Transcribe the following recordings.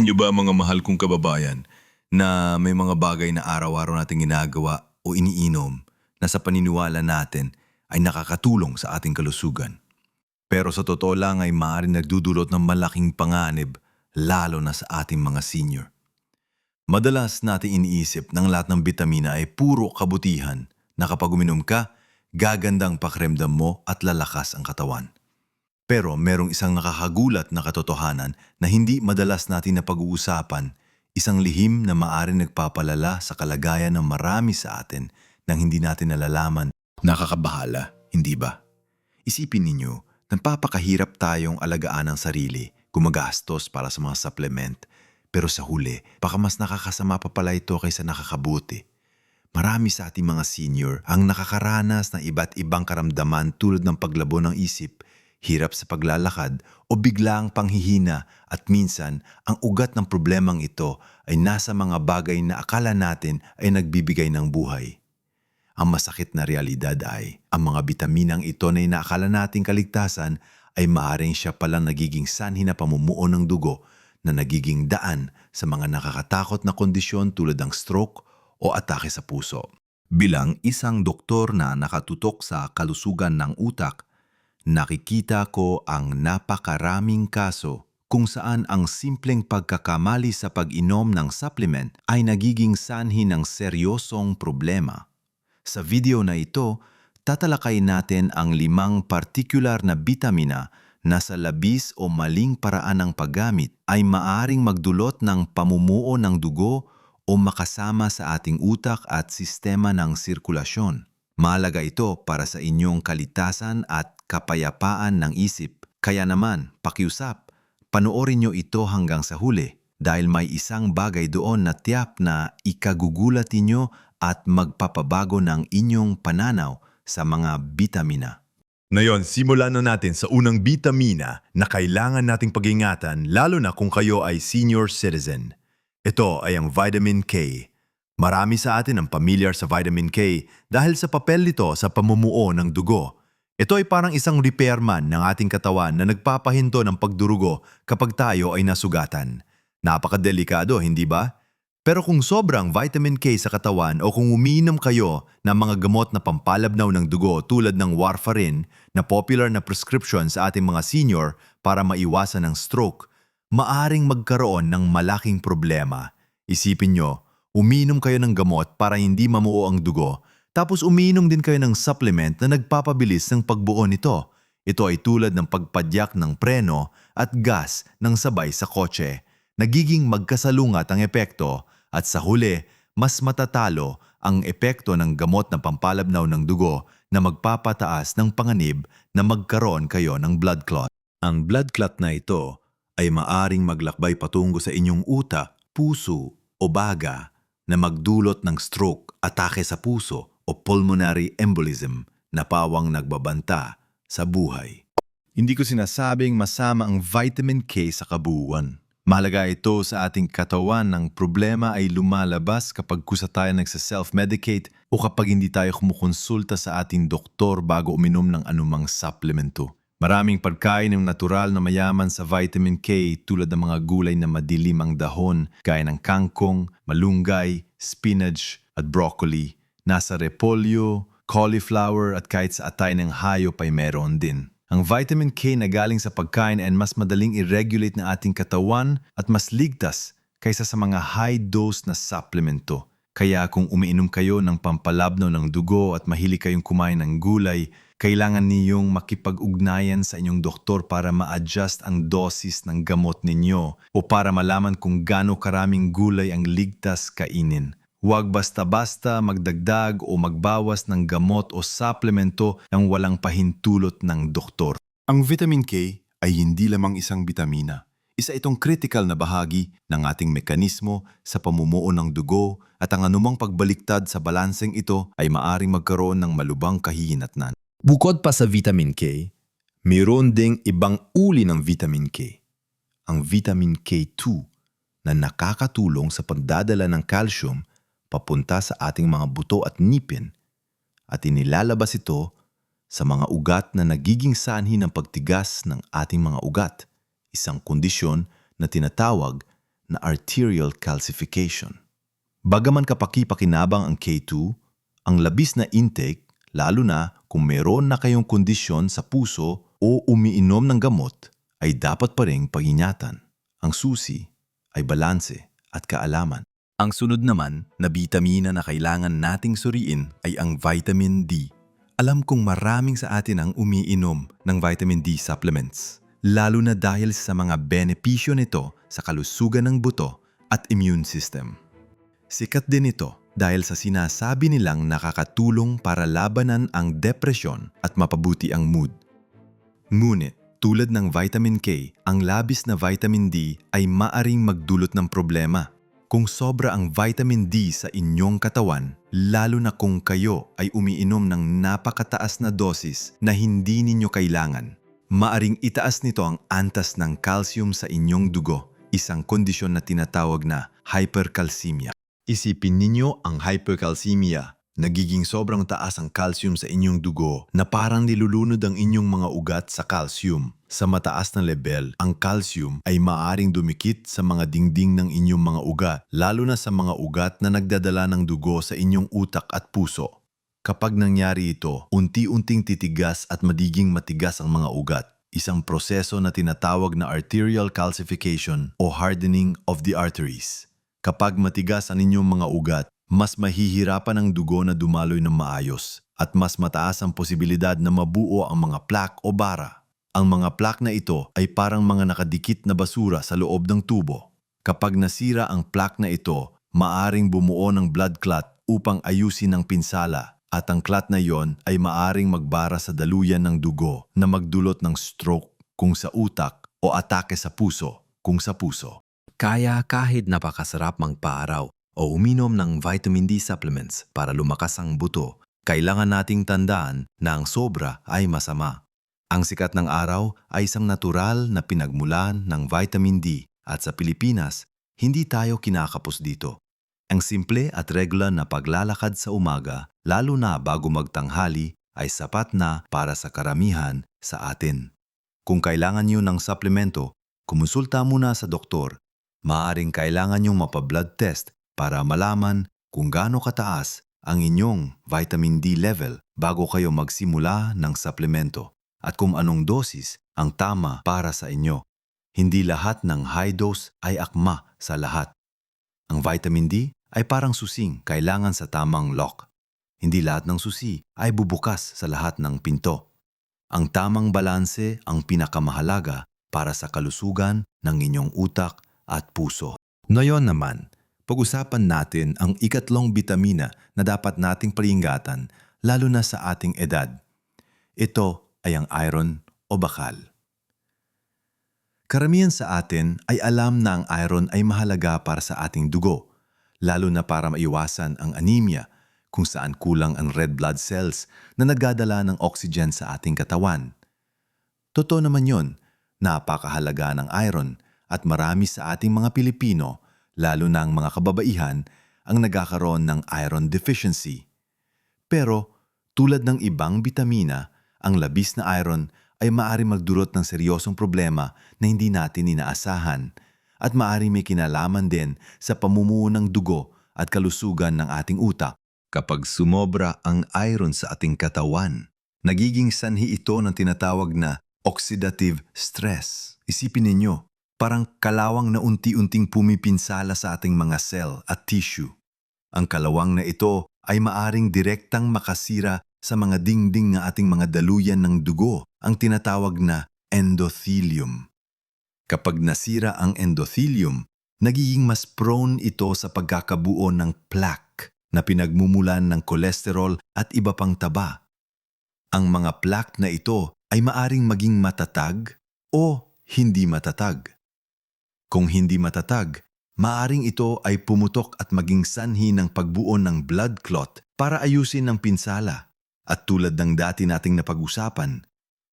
Inyo ba mga mahal kong kababayan na may mga bagay na araw-araw nating ginagawa o iniinom na sa paniniwala natin ay nakakatulong sa ating kalusugan. Pero sa totoo lang ay maaaring nagdudulot ng malaking panganib lalo na sa ating mga senior. Madalas natin iniisip ng lahat ng bitamina ay puro kabutihan na kapag uminom ka, gagandang pakiramdam mo at lalakas ang katawan. Pero merong isang nakakagulat na katotohanan na hindi madalas natin na pag-uusapan, isang lihim na maaring nagpapalala sa kalagayan ng marami sa atin nang hindi natin nalalaman. Nakakabahala, hindi ba? Isipin ninyo, napapakahirap tayong alagaan ang sarili, gumagastos para sa mga supplement, pero sa huli, baka mas nakakasama pa pala ito kaysa nakakabuti. Marami sa ating mga senior ang nakakaranas ng iba't ibang karamdaman tulad ng paglabo ng isip, hirap sa paglalakad o biglang panghihina at minsan ang ugat ng problemang ito ay nasa mga bagay na akala natin ay nagbibigay ng buhay. Ang masakit na realidad ay, ang mga bitaminang ito na inaakala nating kaligtasan ay maaaring siya palang nagiging sanhi na pamumuo ng dugo na nagiging daan sa mga nakakatakot na kondisyon tulad ng stroke o atake sa puso. Bilang isang doktor na nakatutok sa kalusugan ng utak, nakikita ko ang napakaraming kaso kung saan ang simpleng pagkakamali sa pag-inom ng supplement ay nagiging sanhi ng seryosong problema. Sa video na ito, tatalakay natin ang limang partikular na bitamina na sa labis o maling paraan ng paggamit ay maaring magdulot ng pamumuo ng dugo o makasama sa ating utak at sistema ng sirkulasyon. Mahalaga ito para sa inyong kalitasan at kapayapaan ng isip. Kaya naman, pakiusap, panoorin nyo ito hanggang sa huli dahil may isang bagay doon na tiyak na ikagugulat ninyo at magpapabago ng inyong pananaw sa mga bitamina. Ngayon, simulan na natin sa unang bitamina na kailangan nating pag-ingatan lalo na kung kayo ay senior citizen. Ito ay ang vitamin K. Marami sa atin ang pamilyar sa vitamin K dahil sa papel nito sa pamumuo ng dugo. Ito ay parang isang repairman ng ating katawan na nagpapahinto ng pagdurugo kapag tayo ay nasugatan. Napakadelikado, hindi ba? Pero kung sobrang vitamin K sa katawan o kung umiinom kayo ng mga gamot na pampalabnaw ng dugo tulad ng warfarin na popular na prescription sa ating mga senior para maiwasan ang stroke, maaring magkaroon ng malaking problema. Isipin nyo, umiinom kayo ng gamot para hindi mamuo ang dugo, tapos umiinom din kayo ng supplement na nagpapabilis ng pagbuo nito. Ito ay tulad ng pagpadyak ng preno at gas ng sabay sa kotse. Nagiging magkasalungat ang epekto at sa huli, mas matatalo ang epekto ng gamot na pampalabnaw ng dugo na magpapataas ng panganib na magkaroon kayo ng blood clot. Ang blood clot na ito ay maaring maglakbay patungo sa inyong utak, puso o baga na magdulot ng stroke, atake sa puso o pulmonary embolism na pawang nagbabanta sa buhay. Hindi ko sinasabing masama ang vitamin K sa kabuuan. Mahalaga ito sa ating katawan ng problema ay lumalabas kapag kusa tayo nagsa-self-medicate o kapag hindi tayo kumukonsulta sa ating doktor bago uminom ng anumang supplemento. Maraming pagkain ng natural na mayaman sa vitamin K tulad ng mga gulay na madilim ang dahon gaya ng kangkong, malunggay, spinach at broccoli. Nasa repolyo, cauliflower at kahit sa atay ng hayop ay meron din. Ang vitamin K na galing sa pagkain ay mas madaling i-regulate ng ating katawan at mas ligtas kaysa sa mga high-dose na supplemento. Kaya kung umiinom kayo ng pampalabno ng dugo at mahilig kayong kumain ng gulay, kailangan niyong makipag-ugnayan sa inyong doktor para ma-adjust ang dosis ng gamot ninyo o para malaman kung gaano karaming gulay ang ligtas kainin. Huwag basta-basta magdagdag o magbawas ng gamot o supplemento ng walang pahintulot ng doktor. Ang vitamin K ay hindi lamang isang bitamina. Isa itong critical na bahagi ng ating mekanismo sa pamumuo ng dugo at ang anumang pagbaliktad sa balanseng ito ay maaring magkaroon ng malubang kahihinatnan. Bukod pa sa vitamin K, mayroon ding ibang uli ng vitamin K. Ang vitamin K2 na nakakatulong sa pagdadala ng calcium papunta sa ating mga buto at ngipin at inilalabas ito sa mga ugat na nagiging sanhi ng pagtigas ng ating mga ugat, isang kondisyon na tinatawag na arterial calcification. Bagaman kapaki-pakinabang ang K2, ang labis na intake, lalo na kung meron na kayong kondisyon sa puso o umiinom ng gamot, ay dapat pa rin pag-ingatan. Ang susi ay balanse at kaalaman. Ang sunod naman na bitamina na kailangan nating suriin ay ang vitamin D. Alam kong maraming sa atin ang umiinom ng vitamin D supplements, lalo na dahil sa mga benepisyo nito sa kalusugan ng buto at immune system. Sikat din ito dahil sa sinasabi nilang nakakatulong para labanan ang depresyon at mapabuti ang mood. Ngunit, tulad ng vitamin K, ang labis na vitamin D ay maaring magdulot ng problema. Kung sobra ang vitamin D sa inyong katawan, lalo na kung kayo ay umiinom ng napakataas na dosis na hindi ninyo kailangan, maaring itaas nito ang antas ng calcium sa inyong dugo, isang kondisyon na tinatawag na hypercalcemia. Isipin ninyo ang hypercalcemia. Nagiging sobrang taas ang calcium sa inyong dugo na parang nilulunod ang inyong mga ugat sa calcium. Sa mataas na level, ang calcium ay maaring dumikit sa mga dingding ng inyong mga ugat, lalo na sa mga ugat na nagdadala ng dugo sa inyong utak at puso. Kapag nangyari ito, unti-unting titigas at magiging matigas ang mga ugat. Isang proseso na tinatawag na arterial calcification o hardening of the arteries. Kapag matigas ang inyong mga ugat, mas mahihirapan ang dugo na dumaloy ng maayos at mas mataas ang posibilidad na mabuo ang mga plaque o bara. Ang mga plaque na ito ay parang mga nakadikit na basura sa loob ng tubo. Kapag nasira ang plaque na ito, maaring bumuo ng blood clot upang ayusin ang pinsala at ang clot na yon ay maaring magbara sa daluyan ng dugo na magdulot ng stroke kung sa utak o atake sa puso kung sa puso. Kaya kahit napakasarap magpaaraw o uminom ng vitamin D supplements para lumakas ang buto, kailangan nating tandaan na ang sobra ay masama. Ang sikat ng araw ay isang natural na pinagmulan ng vitamin D at sa Pilipinas, hindi tayo kinakapos dito. Ang simple at regular na paglalakad sa umaga, lalo na bago magtanghali, ay sapat na para sa karamihan sa atin. Kung kailangan niyo ng suplemento, kumonsulta muna sa doktor. Maaring kailangan niyong mapa-blood test para malaman kung gaano kataas ang inyong vitamin D level bago kayo magsimula ng suplemento at kung anong dosis ang tama para sa inyo. Hindi lahat ng high dose ay akma sa lahat. Ang vitamin D ay parang susing kailangan sa tamang lock. Hindi lahat ng susi ay bubukas sa lahat ng pinto. Ang tamang balanse ang pinakamahalaga para sa kalusugan ng inyong utak at puso. Ngayon naman, pag-usapan natin ang ikatlong bitamina na dapat nating paringatan lalo na sa ating edad. Ito ay ang iron o bakal. Karamihan sa atin ay alam na ang iron ay mahalaga para sa ating dugo, lalo na para maiwasan ang anemia kung saan kulang ang red blood cells na nagdadala ng oxygen sa ating katawan. Totoo naman yon, napakahalaga ng iron at marami sa ating mga Pilipino, lalo na ang mga kababaihan, ang nagkakaroon ng iron deficiency. Pero tulad ng ibang bitamina, ang labis na iron ay maaari magdulot ng seryosong problema na hindi natin inaasahan at maaari may kinalaman din sa pamumuo ng dugo at kalusugan ng ating utak. Kapag sumobra ang iron sa ating katawan, nagiging sanhi ito ng tinatawag na oxidative stress. Isipin ninyo, parang kalawang na unti-unting pumipinsala sa ating mga cell at tissue. Ang kalawang na ito ay maaring direktang makasira sa mga dingding ng ating mga daluyan ng dugo, ang tinatawag na endothelium. Kapag nasira ang endothelium, nagiging mas prone ito sa pagkakabuo ng plaque na pinagmumulan ng kolesterol at iba pang taba. Ang mga plaque na ito ay maaring maging matatag o hindi matatag. Kung hindi matatag, maaring ito ay pumutok at maging sanhi ng pagbuo ng blood clot para ayusin ang pinsala. At tulad ng dati nating napag-usapan,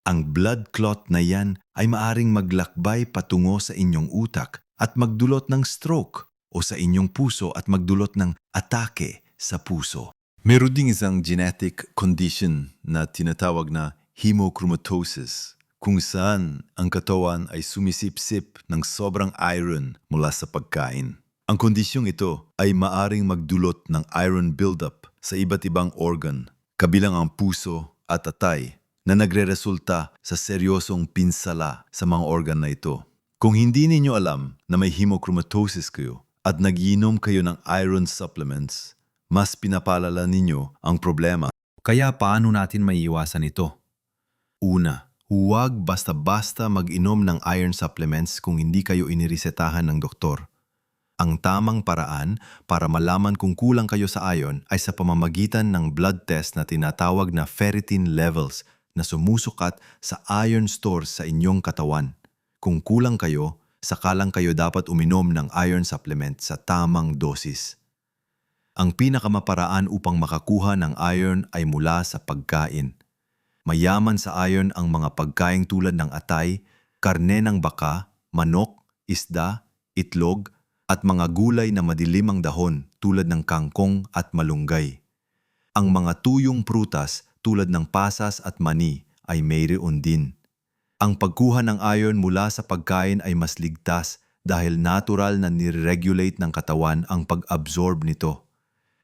ang blood clot na yan ay maaring maglakbay patungo sa inyong utak at magdulot ng stroke o sa inyong puso at magdulot ng atake sa puso. Meron ding isang genetic condition na tinatawag na hemochromatosis kung saan ang katawan ay sumisipsip ng sobrang iron mula sa pagkain. Ang kondisyong ito ay maaring magdulot ng iron buildup sa iba't ibang organ, kabilang ang puso at atay, na nagre-resulta sa seryosong pinsala sa mga organ na ito. Kung hindi ninyo alam na may hemochromatosis kayo at nagiinom kayo ng iron supplements, mas pinapalala ninyo ang problema. Kaya paano natin maiiwasan ito? Una, huwag basta-basta mag-inom ng iron supplements kung hindi kayo iniresetahan ng doktor. Ang tamang paraan para malaman kung kulang kayo sa iron ay sa pamamagitan ng blood test na tinatawag na ferritin levels na sumusukat sa iron stores sa inyong katawan. Kung kulang kayo, sakalang kayo dapat uminom ng iron supplement sa tamang dosis. Ang pinakamaparaan upang makakuha ng iron ay mula sa pagkain. Mayaman sa iron ang mga pagkaing tulad ng atay, karne ng baka, manok, isda, itlog, at mga gulay na madilim ang dahon tulad ng kangkong at malunggay. Ang mga tuyong prutas tulad ng pasas at mani ay mayroon din. Ang pagkuha ng iron mula sa pagkain ay mas ligtas dahil natural na nire-regulate ng katawan ang pag-absorb nito.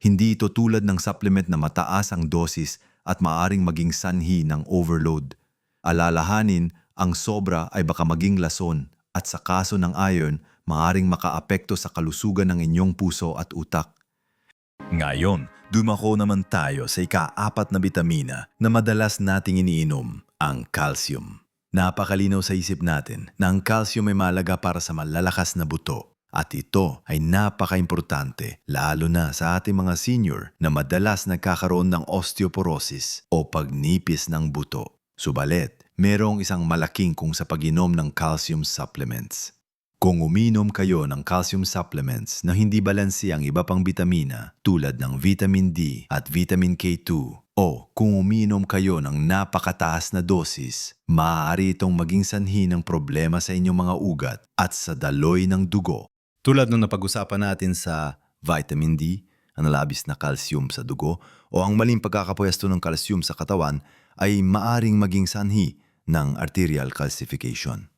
Hindi ito tulad ng supplement na mataas ang dosis at maaring maging sanhi ng overload. Alalahanin, ang sobra ay baka maging lason at sa kaso ng iron, maaring makaapekto sa kalusugan ng inyong puso at utak. Ngayon, dumako naman tayo sa ika-apat na bitamina na madalas nating iniinom, ang calcium. Napakalinaw sa isip natin na ang calcium ay malaga para sa malalakas na buto. At ito ay napaka-importante lalo na sa ating mga senior na madalas nagkakaroon ng osteoporosis o pagnipis ng buto. Subalit, merong isang malaking kung sa pag-inom ng calcium supplements. Kung uminom kayo ng calcium supplements na hindi balanse ang iba pang bitamina tulad ng vitamin D at vitamin K2 o kung uminom kayo ng napakataas na dosis, maaari itong maging sanhi ng problema sa inyong mga ugat at sa daloy ng dugo. Tulad nung napag-usapan natin sa vitamin D, ang nalabis na calcium sa dugo o ang maling pagkakapwesto ng calcium sa katawan ay maaring maging sanhi ng arterial calcification.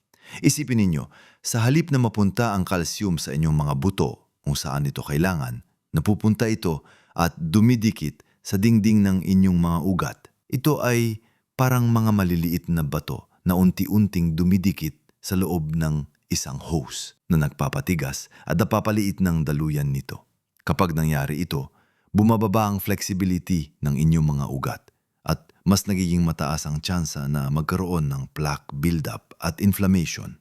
Isipin ninyo, sa halip na mapunta ang calcium sa inyong mga buto kung saan ito kailangan, napupunta ito at dumidikit sa dingding ng inyong mga ugat. Ito ay parang mga maliliit na bato na unti-unting dumidikit sa loob ng isang hose na nagpapatigas at napapaliit ng daluyan nito. Kapag nangyari ito, bumababa ang flexibility ng inyong mga ugat at mas nagiging mataas ang tsansa na magkaroon ng plaque buildup at inflammation.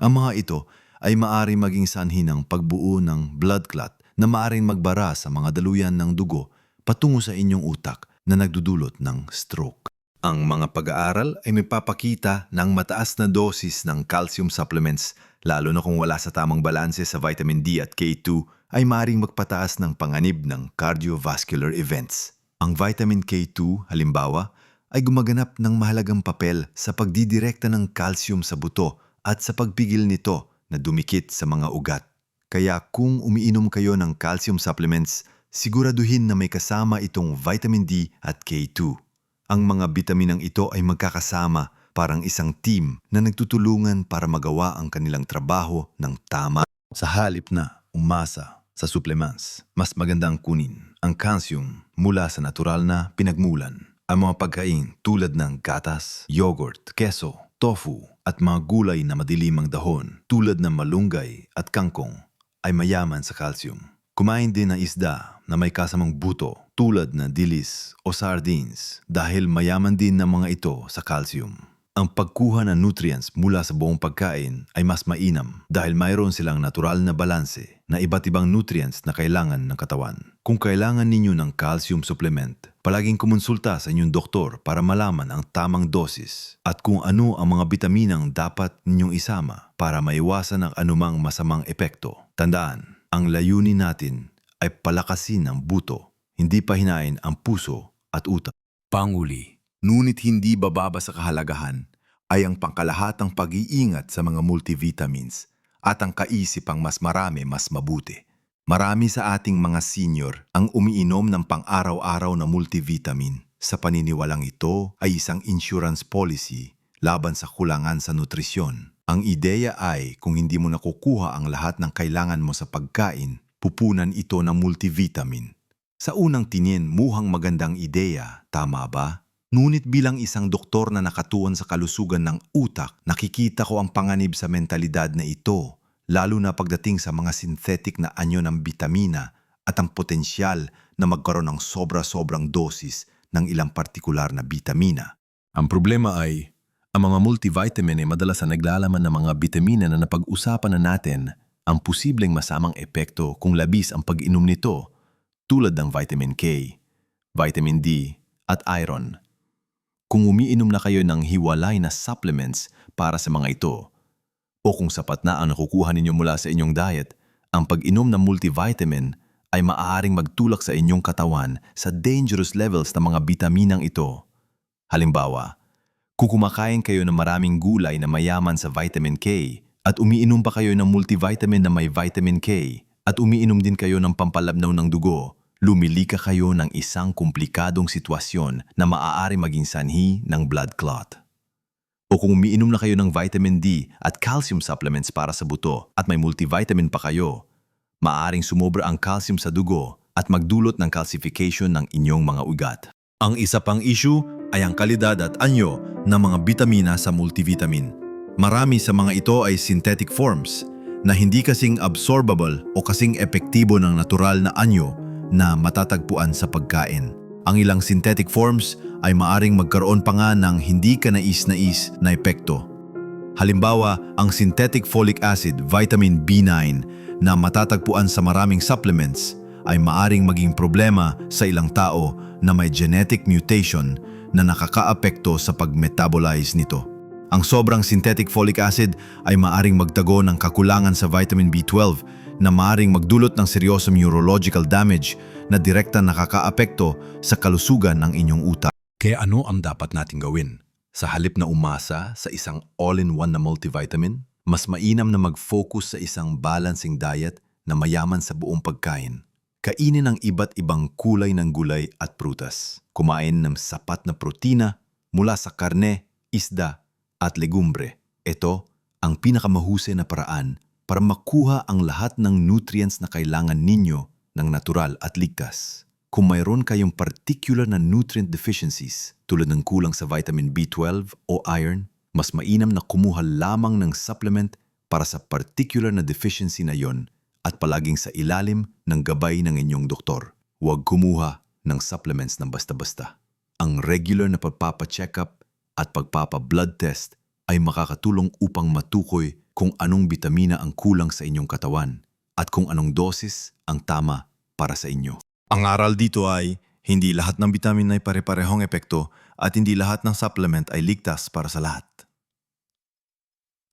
Ang mga ito ay maari maging sanhi ng pagbuo ng blood clot na maaring magbara sa mga daluyan ng dugo patungo sa inyong utak na nagdudulot ng stroke. Ang mga pag-aaral ay may papakita ng mataas na dosis ng calcium supplements lalo na kung wala sa tamang balanse sa vitamin D at K2 ay maring magpataas ng panganib ng cardiovascular events. Ang vitamin K2, halimbawa, ay gumaganap ng mahalagang papel sa pagdidirekta ng calcium sa buto at sa pagpigil nito na dumikit sa mga ugat. Kaya kung umiinom kayo ng calcium supplements, siguraduhin na may kasama itong vitamin D at K2. Ang mga bitaminang ito ay magkakasama parang isang team na nagtutulungan para magawa ang kanilang trabaho ng tama. Sa halip na umasa sa supplements, mas maganda ang kunin ang calcium mula sa natural na pinagmulan. Ang mga pagkain tulad ng gatas, yogurt, keso, tofu at mga gulay na madilim ang dahon tulad ng malunggay at kangkong ay mayaman sa calcium. Kumain din ng isda na may kasamang buto tulad ng dilis o sardines dahil mayaman din ng mga ito sa calcium. Ang pagkuha ng nutrients mula sa buong pagkain ay mas mainam dahil mayroon silang natural na balanse na iba't ibang nutrients na kailangan ng katawan. Kung kailangan ninyo ng calcium supplement, palaging kumonsulta sa inyong doktor para malaman ang tamang dosis at kung ano ang mga bitaminang dapat ninyong isama para maiwasan ang anumang masamang epekto. Tandaan, ang layunin natin ay palakasin ang buto, hindi pahinain ang puso at utak. Panguli, ngunit hindi bababa sa kahalagahan ay ang pangkalahatang pag-iingat sa mga multivitamins at ang kaisipang mas marami mas mabuti. Marami sa ating mga senior ang umiinom ng pang-araw-araw na multivitamin. Sa paniniwalang ito ay isang insurance policy laban sa kulangan sa nutrisyon. Ang ideya ay kung hindi mo nakukuha ang lahat ng kailangan mo sa pagkain, pupunan ito ng multivitamin. Sa unang tingin, muhang magandang ideya, tama ba? Ngunit bilang isang doktor na nakatuon sa kalusugan ng utak, nakikita ko ang panganib sa mentalidad na ito, lalo na pagdating sa mga synthetic na anyo ng bitamina at ang potensyal na magkaroon ng sobra-sobrang dosis ng ilang partikular na bitamina. Ang problema ay, ang mga multivitamin ay madalas na naglalaman ng mga bitamina na napag-usapan na natin ang posibleng masamang epekto kung labis ang pag-inom nito tulad ng vitamin K, vitamin D at iron. Kung umiinom na kayo ng hiwalay na supplements para sa mga ito, o kung sapat na ang nakukuha ninyo mula sa inyong diet, ang pag-inom ng multivitamin ay maaaring magtulak sa inyong katawan sa dangerous levels ng mga bitaminang ito. Halimbawa, kung kumakain kayo ng maraming gulay na mayaman sa vitamin K at umiinom pa kayo ng multivitamin na may vitamin K at umiinom din kayo ng pampalabnaw ng dugo, lumilika kayo ng isang komplikadong sitwasyon na maaari maging sanhi ng blood clot. O kung umiinom na kayo ng vitamin D at calcium supplements para sa buto at may multivitamin pa kayo, maaring sumobra ang calcium sa dugo at magdulot ng calcification ng inyong mga ugat. Ang isa pang issue ay ang kalidad at anyo ng mga bitamina sa multivitamin. Marami sa mga ito ay synthetic forms na hindi kasing absorbable o kasing epektibo ng natural na anyo na matatagpuan sa pagkain. Ang ilang synthetic forms ay maaring magkaroon pa nga ng hindi ka nais-nais na epekto. Halimbawa, ang synthetic folic acid, vitamin B9 na matatagpuan sa maraming supplements ay maaring maging problema sa ilang tao na may genetic mutation na nakakaapekto sa pag-metabolize nito. Ang sobrang synthetic folic acid ay maaring magtago ng kakulangan sa vitamin B12 na maaring magdulot ng seryosong neurological damage na direkta nakakaapekto sa kalusugan ng inyong utak. Kaya ano ang dapat nating gawin? Sa halip na umasa sa isang all-in-one na multivitamin, mas mainam na mag-focus sa isang balancing diet na mayaman sa buong pagkain. Kainin ang iba't ibang kulay ng gulay at prutas. Kumain ng sapat na protina mula sa karne, isda at legumbre. Ito ang pinakamahusay na paraan para makuha ang lahat ng nutrients na kailangan ninyo ng natural at ligtas. Kung mayroon kayong particular na nutrient deficiencies tulad ng kulang sa vitamin B12 o iron, mas mainam na kumuha lamang ng supplement para sa particular na deficiency na yon at palaging sa ilalim ng gabay ng inyong doktor. Huwag kumuha ng supplements ng basta-basta. Ang regular na pagpapa-check up at pagpapa-blood test ay makakatulong upang matukoy kung anong bitamina ang kulang sa inyong katawan at kung anong dosis ang tama para sa inyo. Ang aral dito ay hindi lahat ng vitamin ay pare-parehong epekto at hindi lahat ng supplement ay ligtas para sa lahat.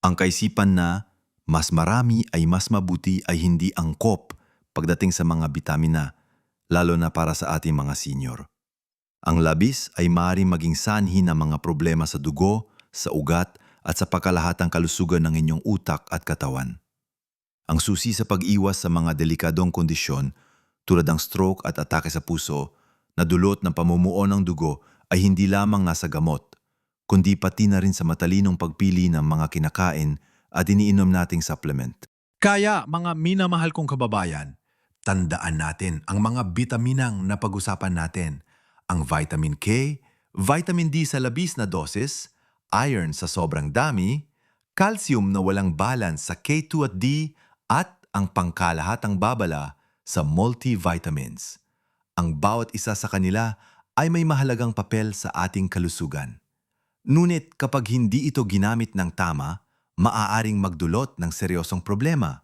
Ang kaisipan na mas marami ay mas mabuti ay hindi angkop pagdating sa mga bitamina, lalo na para sa ating mga senior. Ang labis ay maaaring maging sanhi ng mga problema sa dugo, sa ugat at sa pagkalahatang kalusugan ng inyong utak at katawan. Ang susi sa pag-iwas sa mga delikadong kondisyon tulad ng stroke at atake sa puso na dulot ng pamumuo ng dugo ay hindi lamang nasa gamot, kundi pati na rin sa matalinong pagpili ng mga kinakain at iniinom nating supplement. Kaya mga minamahal kong kababayan, tandaan natin ang mga bitaminang napag-usapan natin. Ang vitamin K, vitamin D sa labis na dosis, iron sa sobrang dami, calcium na walang balance sa K2 at D, at ang pangkalahatang babala sa multivitamins. Ang bawat isa sa kanila ay may mahalagang papel sa ating kalusugan. Ngunit kapag hindi ito ginamit ng tama, maaaring magdulot ng seryosong problema,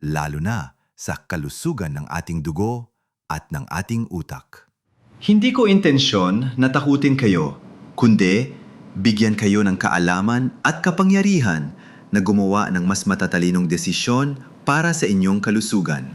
lalo na sa kalusugan ng ating dugo at ng ating utak. Hindi ko intensyon na takutin kayo, kundi bigyan kayo ng kaalaman at kapangyarihan na gumawa ng mas matatalinong desisyon para sa inyong kalusugan.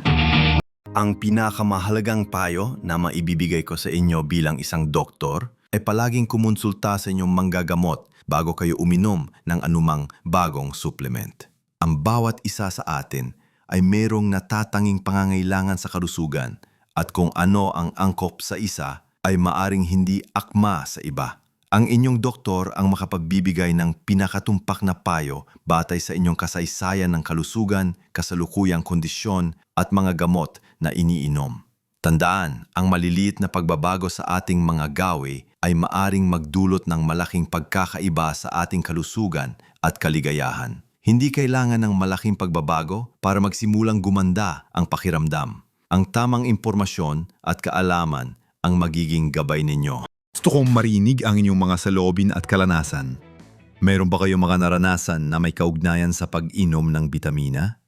Ang pinakamahalagang payo na maibibigay ko sa inyo bilang isang doktor ay palaging kumonsulta sa inyong manggagamot bago kayo uminom ng anumang bagong supplement. Ang bawat isa sa atin ay merong natatanging pangangailangan sa kalusugan at kung ano ang angkop sa isa ay maaring hindi akma sa iba. Ang inyong doktor ang makapagbibigay ng pinakatumpak na payo batay sa inyong kasaysayan ng kalusugan, kasalukuyang kondisyon at mga gamot na iniinom. Tandaan, ang maliliit na pagbabago sa ating mga gawi ay maaring magdulot ng malaking pagkakaiba sa ating kalusugan at kaligayahan. Hindi kailangan ng malaking pagbabago para magsimulang gumanda ang pakiramdam. Ang tamang impormasyon at kaalaman ang magiging gabay ninyo. Gusto kong marinig ang inyong mga saloobin at kalanasan. Meron ba kayong mga naranasan na may kaugnayan sa pag-inom ng bitamina?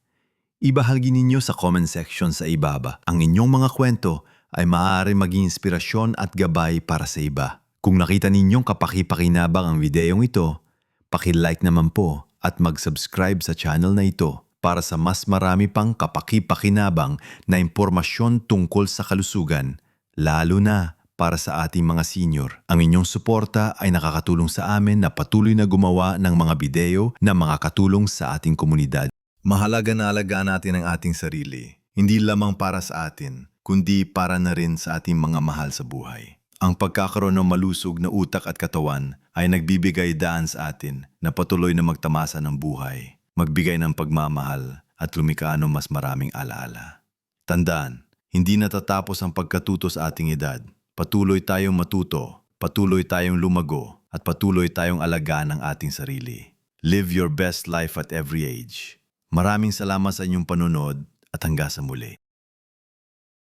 Ibahagi ninyo sa comment section sa ibaba. Ang inyong mga kwento ay maaari maging inspirasyon at gabay para sa iba. Kung nakita ninyong kapaki-pakinabang ang videong ito, paki-like naman po at mag-subscribe sa channel na ito para sa mas marami pang kapaki-pakinabang na impormasyon tungkol sa kalusugan, lalo na para sa ating mga senior. Ang inyong suporta ay nakakatulong sa amin na patuloy na gumawa ng mga video na makakatulong sa ating komunidad. Mahalaga na alagaan natin ang ating sarili, hindi lamang para sa atin, kundi para na rin sa ating mga mahal sa buhay. Ang pagkakaroon ng malusog na utak at katawan ay nagbibigay daan sa atin na patuloy na magtamasa ng buhay, magbigay ng pagmamahal at lumika ng mas maraming alaala. Tandaan, hindi natatapos ang pagkatuto sa ating edad. Patuloy tayong matuto, patuloy tayong lumago, at patuloy tayong alagaan ang ating sarili. Live your best life at every age. Maraming salamat sa inyong panunod at hanggang sa muli.